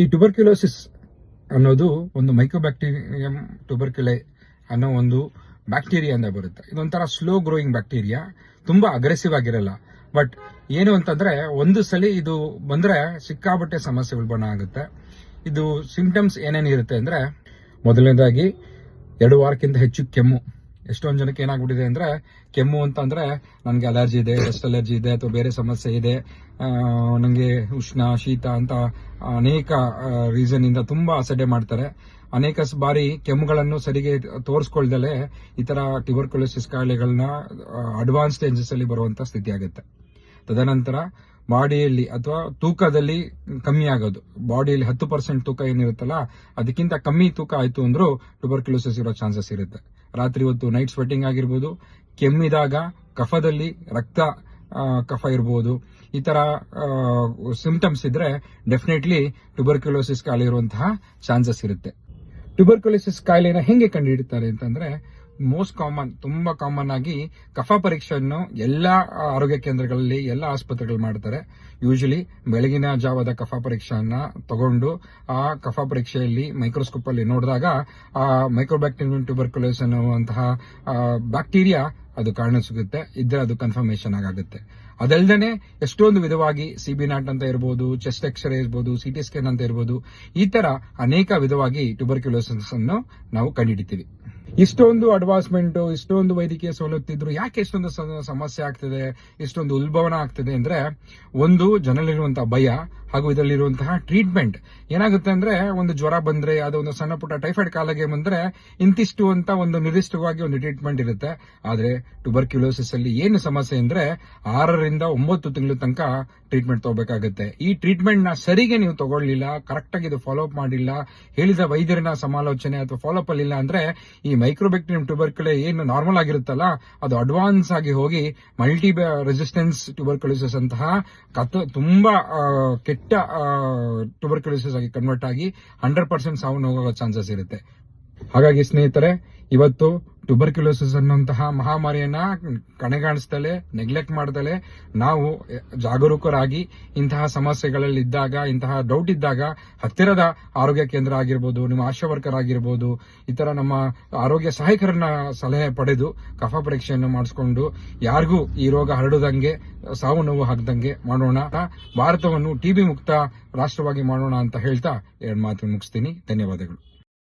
ಈ ಟ್ಯೂಬರ್ಕ್ಯುಲೋಸಿಸ್ ಅನ್ನೋದು ಒಂದು ಮೈಕ್ರೋಬ್ಯಾಕ್ಟೀರಿಯಂ ಟ್ಯೂಬರ್ಕ್ಯುಲೆ ಅನ್ನೋ ಒಂದು ಬ್ಯಾಕ್ಟೀರಿಯಾ ಅಂತ ಬರುತ್ತೆ. ಇದೊಂಥರ ಸ್ಲೋ ಗ್ರೋಯಿಂಗ್ ಬ್ಯಾಕ್ಟೀರಿಯಾ ತುಂಬಾ ಅಗ್ರೆಸಿವ್ ಆಗಿರಲ್ಲ. ಬಟ್ ಏನು ಅಂತಂದ್ರೆ, ಒಂದು ಸಲ ಇದು ಬಂದ್ರೆ ಸಿಕ್ಕಾಬಟ್ಟೆ ಸಮಸ್ಯೆ ಉಲ್ಬಣ ಆಗುತ್ತೆ. ಇದು ಸಿಂಪ್ಟಮ್ಸ್ ಏನೇನಿರುತ್ತೆ ಅಂದ್ರೆ, ಮೊದಲನೇದಾಗಿ ಎರಡು ವಾರಕ್ಕಿಂತ ಹೆಚ್ಚು ಕೆಮ್ಮು. ಎಷ್ಟೊಂದು ಜನಕ್ಕೆ ಏನಾಗ್ಬಿಟ್ಟಿದೆ ಅಂದ್ರೆ ಕೆಮ್ಮು ಅಂತ ಅಂದ್ರೆ ನನಗೆ ಅಲರ್ಜಿ ಇದೆ ಡಸ್ಟ್ ಅಲರ್ಜಿ ಇದೆ ಅಥವಾ ಬೇರೆ ಸಮಸ್ಯೆ ಇದೆ. ನನಗೆ ಉಷ್ಣ, ಶೀತ ಅಂತ ಅನೇಕ ರೀಸನ್ ಇಂದ ತುಂಬಾ ಅಸಡ್ಡೆ ಮಾಡ್ತಾರೆ. ಅನೇಕ ಬಾರಿ ಕೆಮ್ಮುಗಳನ್ನು ಸರಿಗೆ ತೋರಿಸ್ಕೊಳ್ದಲೇ ಈ ತರ ಟ್ಯೂಬರ್ಕ್ಯುಲೋಸಿಸ್ ಕಾಯಿಲೆಗಳನ್ನ ಅಡ್ವಾನ್ಸ್ ಸ್ಟೇಜಸ್ ಅಲ್ಲಿ ಬರುವಂತ ಸ್ಥಿತಿ ಆಗುತ್ತೆ. ತದನಂತರ ಬಾಡಿಯಲ್ಲಿ ಅಥವಾ ತೂಕದಲ್ಲಿ ಕಮ್ಮಿ ಆಗೋದು. ಬಾಡಿಯಲ್ಲಿ ಹತ್ತು ಪರ್ಸೆಂಟ್ ತೂಕ ಏನಿರುತ್ತಲ್ಲ, ಅದಕ್ಕಿಂತ ಕಮ್ಮಿ ತೂಕ ಆಯ್ತು ಅಂದ್ರೂ ಟ್ಯೂಬರ್ಕ್ಯುಲೋಸಿಸ್ ಇರೋ ಚಾನ್ಸಸ್ ಇರುತ್ತೆ. ರಾತ್ರಿ ಹೊತ್ತು ನೈಟ್ ಸ್ವೆಟ್ಟಿಂಗ್ ಆಗಿರ್ಬೋದು, ಕೆಮ್ಮಿದಾಗ ಕಫದಲ್ಲಿ ರಕ್ತ ಕಫ ಇರ್ಬೋದು, ಈ ತರ ಸಿಂಪ್ಟಮ್ಸ್ ಇದ್ರೆ ಡೆಫಿನೆಟ್ಲಿ ಟ್ಯೂಬರ್ಕ್ಯುಲೋಸಿಸ್ ಕಾಯಿಲೆ ಇರುವಂತಹ ಚಾನ್ಸಸ್ ಇರುತ್ತೆ. ಟ್ಯುಬರ್ಕ್ಯುಲೋಸಿಸ್ ಕಾಯಿಲೆನ ಹೆಂಗೆ ಕಂಡುಹಿಡಿತಾರೆ ಅಂತಂದ್ರೆ ಮೋಸ್ಟ್ ಕಾಮನ್ ತುಂಬಾ ಕಾಮನ್ ಆಗಿ ಕಫ ಪರೀಕ್ಷೆಯನ್ನು ಎಲ್ಲಾ ಆರೋಗ್ಯ ಕೇಂದ್ರಗಳಲ್ಲಿ, ಎಲ್ಲ ಆಸ್ಪತ್ರೆಗಳು ಮಾಡ್ತಾರೆ. ಯೂಶಲಿ ಬೆಳಗಿನ ಜಾವದ ಕಫ ಪರೀಕ್ಷೆಯನ್ನ ತಗೊಂಡು ಆ ಕಫ ಪರೀಕ್ಷೆಯಲ್ಲಿ ಮೈಕ್ರೋಸ್ಕೋಪ್ ಅಲ್ಲಿ ನೋಡಿದಾಗ ಆ ಮೈಕ್ರೋಬ್ಯಾಕ್ಟೀರಿಯಂ ಟ್ಯೂಬರ್ಕುಲೋಸ್ ಅನ್ನುವಂತಹ ಬ್ಯಾಕ್ಟೀರಿಯಾ ಅದು ಕಾರಣ ಸಿಗುತ್ತೆ. ಇದ್ರೆ ಅದು ಕನ್ಫರ್ಮೇಶನ್ ಆಗುತ್ತೆ ಅದಲ್ಲದೆ ಎಷ್ಟೊಂದು ವಿಧವಾಗಿ ಸಿ ಬಿ ನಾಟ್ ಅಂತ ಇರಬಹುದು ಚೆಸ್ಟ್ ಎಕ್ಸ್ರೇ ಇರಬಹುದು ಸಿಟಿ ಸ್ಕ್ಯಾನ್ ಅಂತ ಇರಬಹುದು ಈ ತರ ಅನೇಕ ವಿಧವಾಗಿ ಟ್ಯೂಬರ್ಕ್ಯುಲೋಸಿಸ್ ಅನ್ನು ನಾವು ಕಂಡುಹಿಡಿತೀವಿ ಇಷ್ಟೊಂದು ಅಡ್ವಾನ್ಸ್ಮೆಂಟ್ ಇಷ್ಟೊಂದು ವೈದ್ಯಕೀಯ ಸವಲತ್ತಿದ್ರು ಯಾಕೆ ಇಷ್ಟೊಂದು ಸಮಸ್ಯೆ ಆಗ್ತಿದೆ, ಇಷ್ಟೊಂದು ಉಲ್ಬಣ ಆಗ್ತಿದೆ ಅಂದ್ರೆ ಒಂದು ಜನರಲ್ಲಿರುವಂತಹ ಭಯ ಹಾಗೂ ಇದರಲ್ಲಿರುವಂತಹ ಟ್ರೀಟ್ಮೆಂಟ್ ಏನಾಗುತ್ತೆ ಅಂದ್ರೆ ಒಂದು ಜ್ವರ ಬಂದ್ರೆ ಅದು ಒಂದು ಸಣ್ಣ ಪುಟ್ಟ ಟೈಫಾಯ್ಡ್ ಕಾಲಗೆ ಬಂದ್ರೆ ಇಂತಿಷ್ಟು ಅಂತ ಒಂದು ನಿರ್ದಿಷ್ಟವಾಗಿ ಒಂದು ಟ್ರೀಟ್ಮೆಂಟ್ ಇರುತ್ತೆ. ಆದ್ರೆ ಟ್ಯೂಬರ್ಕ್ಯುಲೋಸಿಸ್ ಅಲ್ಲಿ ಏನು ಸಮಸ್ಯೆ ಅಂದ್ರೆ ಆರರಿಂದ ಒಂಬತ್ತು ತಿಂಗಳ ತನಕ ಟ್ರೀಟ್ಮೆಂಟ್ ತಗೋಬೇಕಾಗುತ್ತೆ. ಈ ಟ್ರೀಟ್ಮೆಂಟ್ನ ಸರಿಗೆ ನೀವು ತಗೊಳ್ಳಿಲ್ಲ ಕರೆಕ್ಟ್ ಆಗಿ ಇದು ಫಾಲೋ ಅಪ್ ಮಾಡಿಲ್ಲ ಹೇಳಿದ ವೈದ್ಯರನ್ನ ಸಮಾಲೋಚನೆ ಅಥವಾ ಫಾಲೋ ಅಪ್ ಅಲ್ಲಿಲ್ಲ ಅಂದ್ರೆ ಈ ಮೈಕ್ರೋಬ್ಯಾಕ್ಟೀರಿಯಂ ಟ್ಯೂಬರ್ಕ್ಯುಲೆ ಏನು ನಾರ್ಮಲ್ ಆಗಿರುತ್ತಲ್ಲ ಅದು ಅಡ್ವಾನ್ಸ್ ಆಗಿ ಹೋಗಿ ಮಲ್ಟಿ ರೆಸಿಸ್ಟೆನ್ಸ್ ಟ್ಯೂಬರ್ಕ್ಯುಲೋಸಿಸ್ ಅಂತಹ ಕತ್ ತುಂಬಾ ಆ, ಕೆಟ್ಟ ಟ್ಯೂಬರ್ಕ್ಯುಲೋಸಿಸ್ ಆಗಿ ಕನ್ವರ್ಟ್ ಆಗಿ ಹಂಡ್ರೆಡ್ ಪರ್ಸೆಂಟ್ ಸಾವು ಹೋಗೋ ಚಾನ್ಸಸ್ ಇರುತ್ತೆ. ಹಾಗಾಗಿ ಸ್ನೇಹಿತರೆ, ಇವತ್ತು ಟ್ಯೂಬರ್ಕ್ಯುಲೋಸಿಸ್ ಅನ್ನುವಂತಹ ಮಹಾಮಾರಿಯನ್ನ ಕಣಗಾಣಿಸ್ದಲೆ ನೆಗ್ಲೆಕ್ಟ್ ಮಾಡ್ದಲೆ ನಾವು ಜಾಗರೂಕರಾಗಿ ಇಂತಹ ಸಮಸ್ಯೆಗಳಲ್ಲಿ ಇದ್ದಾಗ ಇಂತಹ ಡೌಟ್ ಇದ್ದಾಗ ಹತ್ತಿರದ ಆರೋಗ್ಯ ಕೇಂದ್ರ ಆಗಿರ್ಬೋದು, ನಿಮ್ಮ ಆಶಾ ವರ್ಕರ್ ಆಗಿರ್ಬೋದು, ಈ ತರ ನಮ್ಮ ಆರೋಗ್ಯ ಸಹಾಯಕರನ್ನ ಸಲಹೆ ಪಡೆದು ಕಫ ಪರೀಕ್ಷೆಯನ್ನು ಮಾಡಿಸ್ಕೊಂಡು ಯಾರಿಗೂ ಈ ರೋಗ ಹರಡದಂಗೆ, ಸಾವು ನೋವು ಹಾಕ್ದಂಗೆ ಮಾಡೋಣ. ಭಾರತವನ್ನು ಟಿಬಿ ಮುಕ್ತ ರಾಷ್ಟ್ರವಾಗಿ ಮಾಡೋಣ ಅಂತ ಹೇಳ್ತಾ ಎರಡು ಮಾತು ಮುಗಿಸ್ತೀನಿ. ಧನ್ಯವಾದಗಳು.